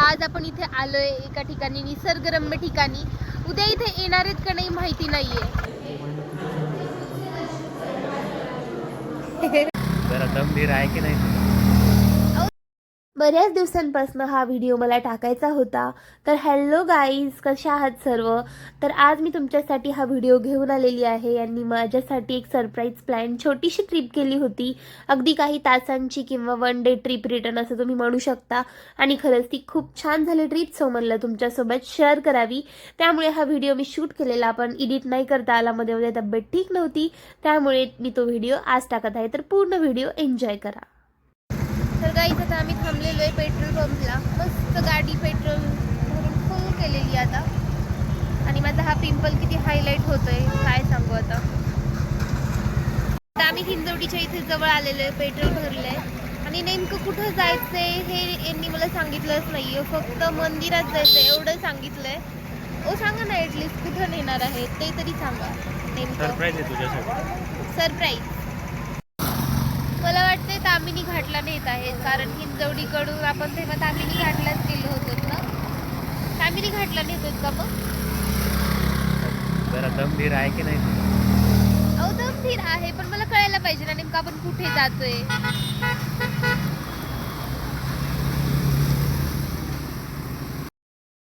आज आपण इथे आलोय एका ठिकाणी निसर्गरम्य ठिकाणी. उद्या इथे येणार आहेत का नाही माहिती नाहीये. जरा दमधीर आहे की नाही? बऱ्याच दिवसांपासून हा व्हिडिओ मला टाकायचा होता. तर हॅलो गाईज कशा आहात सर्व? तर आज मी तुमच्यासाठी हा व्हिडिओ घेऊन आलेली आहे यांनी माझ्यासाठी एक सरप्राईज प्लॅन छोटीशी ट्रिप केली होती. अगदी काही तासांची किंवा वन डे ट्रिप रिटर्न असं तुम्ही म्हणू शकता. आणि खरंच ती खूप छान झाली ट्रिप सो म्हणलं तुमच्यासोबत शेअर करावी. त्यामुळे हा व्हिडिओ मी शूट केलेला पण एडिट नाही करता आला. मध्ये मध्ये तब्येत ठीक नव्हती. त्यामुळे मी तो व्हिडिओ आज टाकत आहे. तर पूर्ण व्हिडिओ एन्जॉय करा. तर गाईच आता आम्ही थांबलेलो आहे पेट्रोल पंपला मस्त गाडी पेट्रोल भरून फुल केलेली आता. आणि माझा हा पिंपल किती हायलाईट होतोय काय सांगू आता. आता आम्ही हिंजवडीच्या इथे जवळ आलेलो आहे पेट्रोल भरलंय. आणि नेमकं कुठं जायचंय हे यांनी मला सांगितलंच नाहीये. फक्त मंदिरात जायचंय एवढं सांगितलंय. ओ सांगा ना ऍटलिस्ट कुठं नेणार आहे ते तरी सांगा नेमकं. सरप्राईज आहे तुझ्यासाठी सरप्राईज मला वाटतंय तामिनी घाटला नेत आहे कारण हिंजवडीकडून आपण तेव्हा तामिनी घाटलाच गेलो होतो ना. तामिनी घाटला नेत का मग? जरा दमधीर आहे की नाही? अहो दमधीर आहे पण मला कळायला पाहिजे ना नेमकं आपण कुठे जातोय.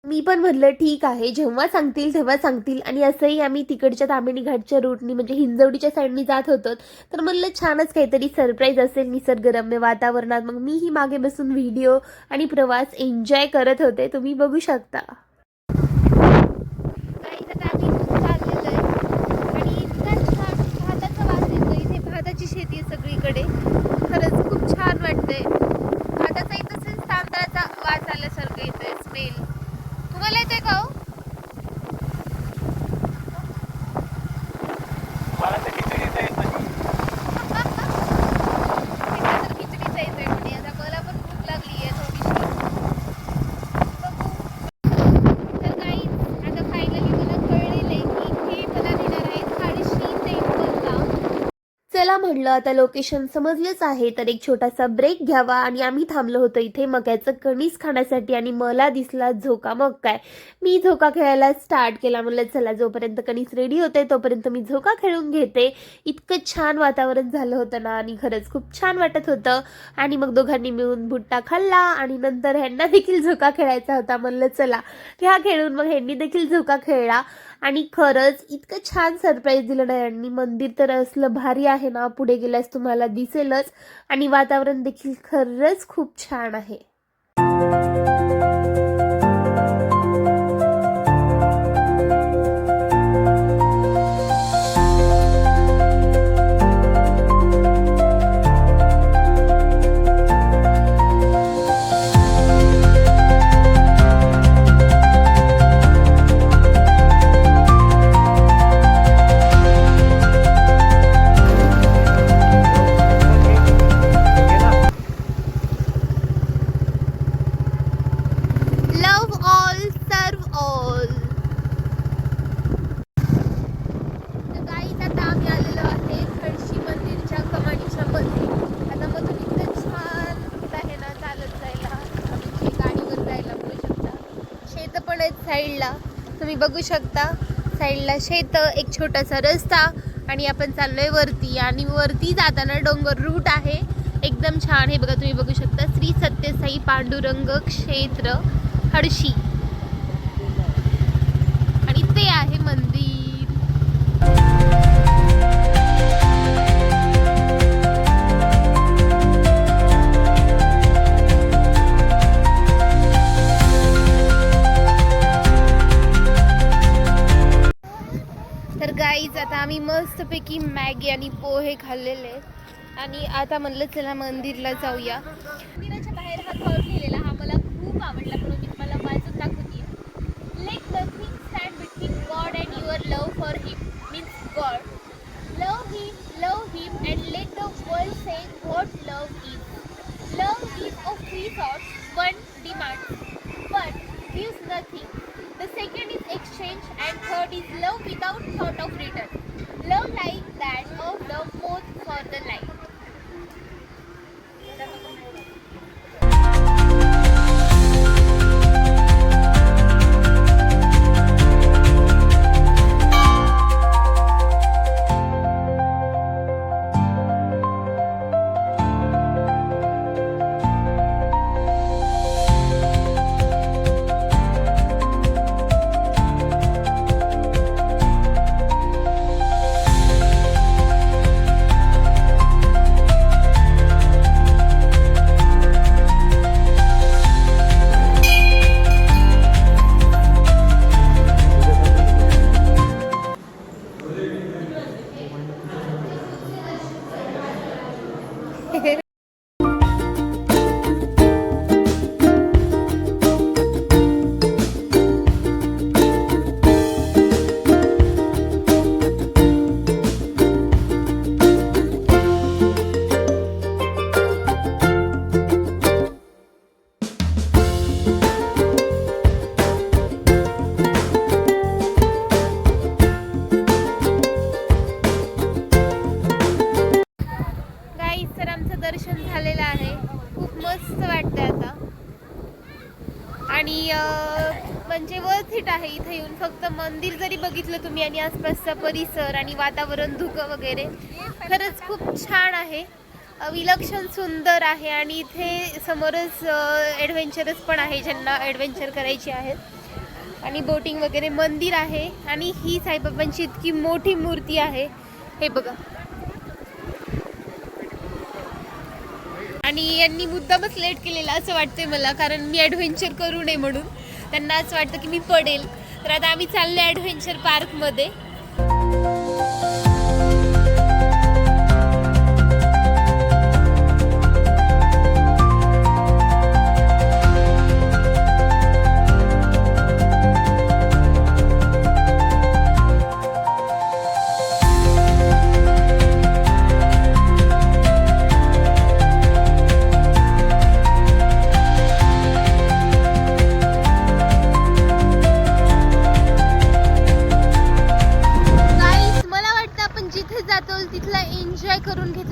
मी पण म्हणलं ठीक आहे. जेव्हा सांगतील तेव्हा सांगतील. आणि असंही आम्ही तिकडच्या तामिणी घाटच्या रूटनी म्हणजे हिंजवडीच्या साईडनी जात होतो. तर म्हणलं छानच काहीतरी सरप्राईज असेल निसर्गरम्य वातावरणात. मग मीही मागे बसून व्हिडिओ आणि प्रवास एन्जॉय करत होते. तुम्ही बघू शकता. काही आम्ही आहे. आणि छान वास भाताची शेती आहे सगळीकडे. खरंच खूप छान वाटतंय. भाताचा इथं तांदळाचा वास आल्यासारखं येतोय स्मेल तुम्हाला येतोय का हो मला तर खिचडीचं येत नाही. इथं तर खिचडीचा येतोय म्हणे आता मला पण भूक लागली आहे थोडीशी बघू तर काही आता फायनली मला कळलेलं आहे की हे मला नेणार आहे खाडशी टेम्पलला चला म्हणलं आता लोकेशन समजलंच आहे तर एक छोटासा ब्रेक घ्यावा आणि आम्ही थांबलो होतो इथे मक्याचं कणीस खाण्यासाठी आणि मला दिसला झोका मग काय मी झोका खेळायला स्टार्ट केला म्हणलं चला जोपर्यंत कणीस रेडी होते तोपर्यंत मी झोका खेळून घेते. इतकं छान वातावरण झालं होतं ना आणि खरंच खूप छान वाटत होतं. आणि मग दोघांनी मिळून भुट्टा खाल्ला आणि नंतर ह्यांना देखील झोका खेळायचा होता म्हणलं चला ह्या खेळून मग ह्यांनी देखील झोका खेळला. आणि खरंच इतकं छान सरप्राईज दिलं ना यांनी. मंदिर तर असलं भारी आहे ना पुढे गेल्यास तुम्हाला दिसेलच. आणि वातावरण देखील खरंच खूप छान आहे. साईडला. तुम्ही बघू शकता साईडला शेत एक छोटासा रस्ता आणि आपण चाललोय वरती आणि वरती जाताना डोंगर रूट आहे. एकदम छान हे बघा तुम्ही बघू शकता. श्री सत्यसाई पांडुरंग क्षेत्र हडशी आणि ते आहे मंदिर. मॅगी आणि पोहे खाल्लेले आणि आता म्हणलं चला मंदिरला जाऊया. मंदिराच्या बाहेर हा थॉट लिहिलेला हा मला खूप आवडला म्हणून मी तुम्हाला वाचून दाखवते let nothing stand between God and your love for him means God love him love him and let the world say what love is love is of three thoughts one demand but gives nothing. The second is exchange, and third is love without thought of return. Love like that of the both for the life. आणि म्हणजे worth it आहे इथे येऊन. फक्त मंदिर जरी बघितलं तुम्ही आणि आसपासचा परिसर आणि वातावरण धुकं वगैरे खरंच खूप छान आहे. विलक्षण सुंदर आहे आणि इथे समोरच ॲडव्हेंचरच पण आहे ज्यांना ॲडव्हेंचर करायची आहेत आणि बोटिंग वगैरे मंदिर आहे आणि ही साईबाबांची इतकी मोठी मूर्ती आहे. हे बघा. आणि यांनी मुद्दामच लेट केलेला असं वाटतंय मला कारण मी ॲडव्हेंचर करू नये म्हणून. त्यांना असं वाटतं की मी पडेल. तर आता आम्ही चाललो ॲडव्हेंचर पार्कमध्ये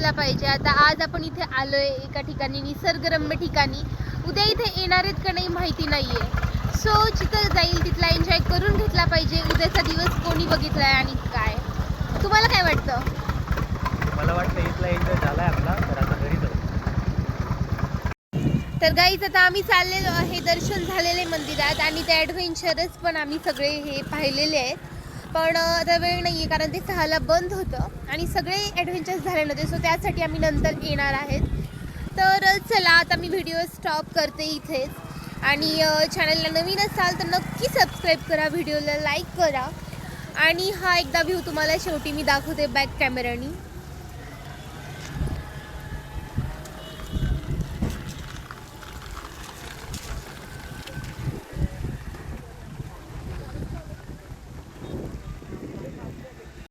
घेतला पाहिजे. आता आज आपण इथे आलोय एका ठिकाणी निसर्गरम्य ठिकाणी. उद्या इथे येणार आहेत का नाही माहिती नाहीये. सो जिथं जाईल तिथला एन्जॉय करून घेतला पाहिजे. उद्याचा दिवस कोणी बघितलाय आणि काय? तुम्हाला काय वाटतं? मला वाटतं इथला एन्जॉय झालाय आपला तर आता घरी जाऊ. तर गाईच आता आम्ही चाललेलो आहे दर्शन झालेले मंदिरात आणि ते ॲडव्हेंचरस पण आम्ही सगळे हे पाहिलेले आहेत. पण अं, आता वेळ नाही आहे कारण ते सहाला बंद होतं आणि सगळे ॲडव्हेंचर्स झाले नव्हते सो त्यासाठी आम्ही नंतर येणार आहेत. तर चला आता मी व्हिडिओ स्टॉप करते इथेच. आणि चॅनलला नवीन असाल तर नक्की सबस्क्राईब करा व्हिडिओला लाईक करा. आणि हा एकदा व्ह्यू तुम्हाला शेवटी मी दाखवते बॅक कॅमेरानी